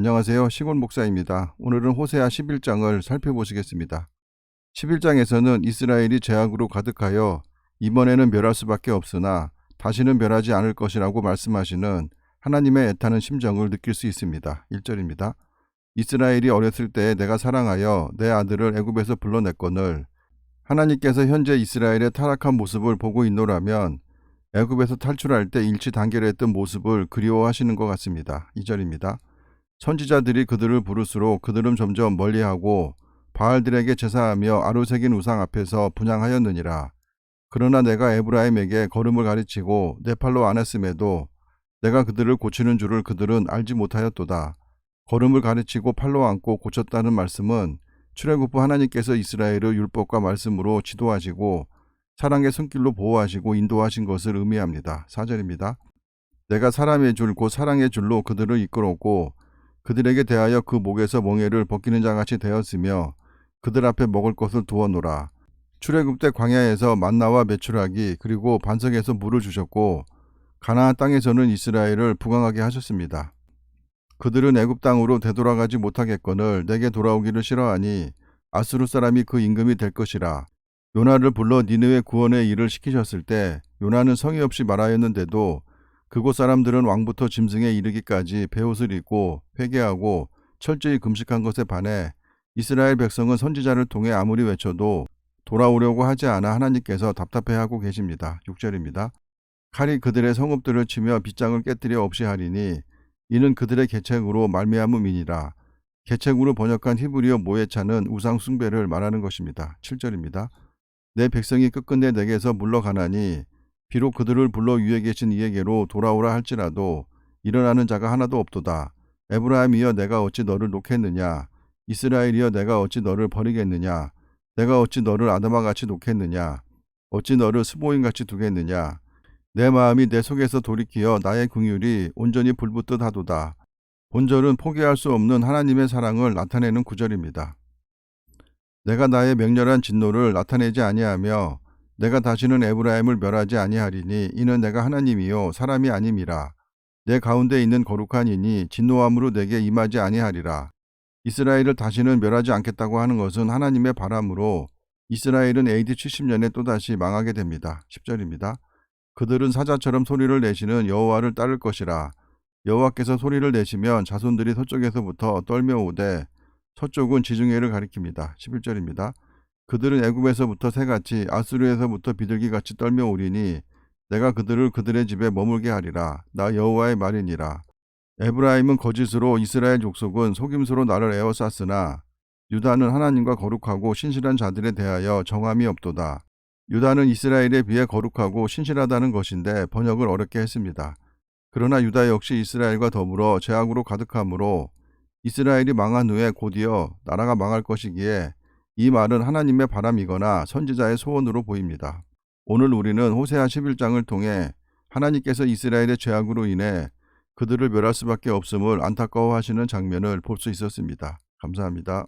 안녕하세요. 시골 목사입니다. 오늘은 호세아 11장을 살펴보시겠습니다. 11장에서는 이스라엘이 죄악으로 가득하여 이번에는 멸할 수밖에 없으나 다시는 멸하지 않을 것이라고 말씀하시는 하나님의 애타는 심정을 느낄 수 있습니다. 1절입니다. 이스라엘이 어렸을 때에 내가 사랑하여 내 아들을 애굽에서 불러냈거늘 하나님께서 현재 이스라엘의 타락한 모습을 보고 있노라면 애굽에서 탈출할 때 일치 단결했던 모습을 그리워하시는 것 같습니다. 2절입니다. 선지자들이 그들을 부를수록 그들은 점점 멀리하고 바알들에게 제사하며 아루새긴 우상 앞에서 분양하였느니라. 그러나 내가 에브라임에게 걸음을 가르치고 내 팔로 안 했음에도 내가 그들을 고치는 줄을 그들은 알지 못하였도다. 걸음을 가르치고 팔로 안고 고쳤다는 말씀은 출애굽부 하나님께서 이스라엘을 율법과 말씀으로 지도하시고 사랑의 손길로 보호하시고 인도하신 것을 의미합니다. 4절입니다. 내가 사람의 줄 곧 사랑의 줄로 그들을 이끌었고 그들에게 대하여 그 목에서 멍에를 벗기는 자같이 되었으며 그들 앞에 먹을 것을 두어노라. 출애굽 때 광야에서 만나와 메추라기 그리고 반석에서 물을 주셨고 가나안 땅에서는 이스라엘을 부강하게 하셨습니다. 그들은 애굽 땅으로 되돌아가지 못하겠거늘 내게 돌아오기를 싫어하니 아수르 사람이 그 임금이 될 것이라. 요나를 불러 니느웨 구원의 일을 시키셨을 때 요나는 성의 없이 말하였는데도 그곳 사람들은 왕부터 짐승에 이르기까지 베옷을 입고 회개하고 철저히 금식한 것에 반해 이스라엘 백성은 선지자를 통해 아무리 외쳐도 돌아오려고 하지 않아 하나님께서 답답해하고 계십니다. 6절입니다. 칼이 그들의 성읍들을 치며 빗장을 깨뜨려 없이 하리니 이는 그들의 계책으로 말미암음이니라. 계책으로 번역한 히브리어 모에차는 우상 숭배를 말하는 것입니다. 7절입니다. 내 백성이 끝끝내 내게서 물러가나니 비록 그들을 불러 위에 계신 이에게로 돌아오라 할지라도 일어나는 자가 하나도 없도다. 에브라임이여 내가 어찌 너를 놓겠느냐? 이스라엘이여 내가 어찌 너를 버리겠느냐? 내가 어찌 너를 아담아 같이 놓겠느냐? 어찌 너를 스보인 같이 두겠느냐? 내 마음이 내 속에서 돌이키어 나의 궁율이 온전히 불붙듯 하도다. 본절은 포기할 수 없는 하나님의 사랑을 나타내는 구절입니다. 내가 나의 맹렬한 진노를 나타내지 아니하며 내가 다시는 에브라임을 멸하지 아니하리니 이는 내가 하나님이요 사람이 아님이라. 내 가운데 있는 거룩한 이니 진노함으로 내게 임하지 아니하리라. 이스라엘을 다시는 멸하지 않겠다고 하는 것은 하나님의 바람으로 이스라엘은 AD 70년에 또다시 망하게 됩니다. 10절입니다. 그들은 사자처럼 소리를 내시는 여호와를 따를 것이라. 여호와께서 소리를 내시면 자손들이 서쪽에서부터 떨며 오되 서쪽은 지중해를 가리킵니다. 11절입니다. 그들은 애굽에서부터 새같이 아수르에서부터 비둘기같이 떨며 오리니 내가 그들을 그들의 집에 머물게 하리라. 나 여호와의 말이니라. 에브라임은 거짓으로 이스라엘 족속은 속임수로 나를 에워쌌으나 유다는 하나님과 거룩하고 신실한 자들에 대하여 정함이 없도다. 유다는 이스라엘에 비해 거룩하고 신실하다는 것인데 번역을 어렵게 했습니다. 그러나 유다 역시 이스라엘과 더불어 죄악으로 가득하므로 이스라엘이 망한 후에 곧이어 나라가 망할 것이기에 이 말은 하나님의 바람이거나 선지자의 소원으로 보입니다. 오늘 우리는 호세아 11장을 통해 하나님께서 이스라엘의 죄악으로 인해 그들을 멸할 수밖에 없음을 안타까워하시는 장면을 볼 수 있었습니다. 감사합니다.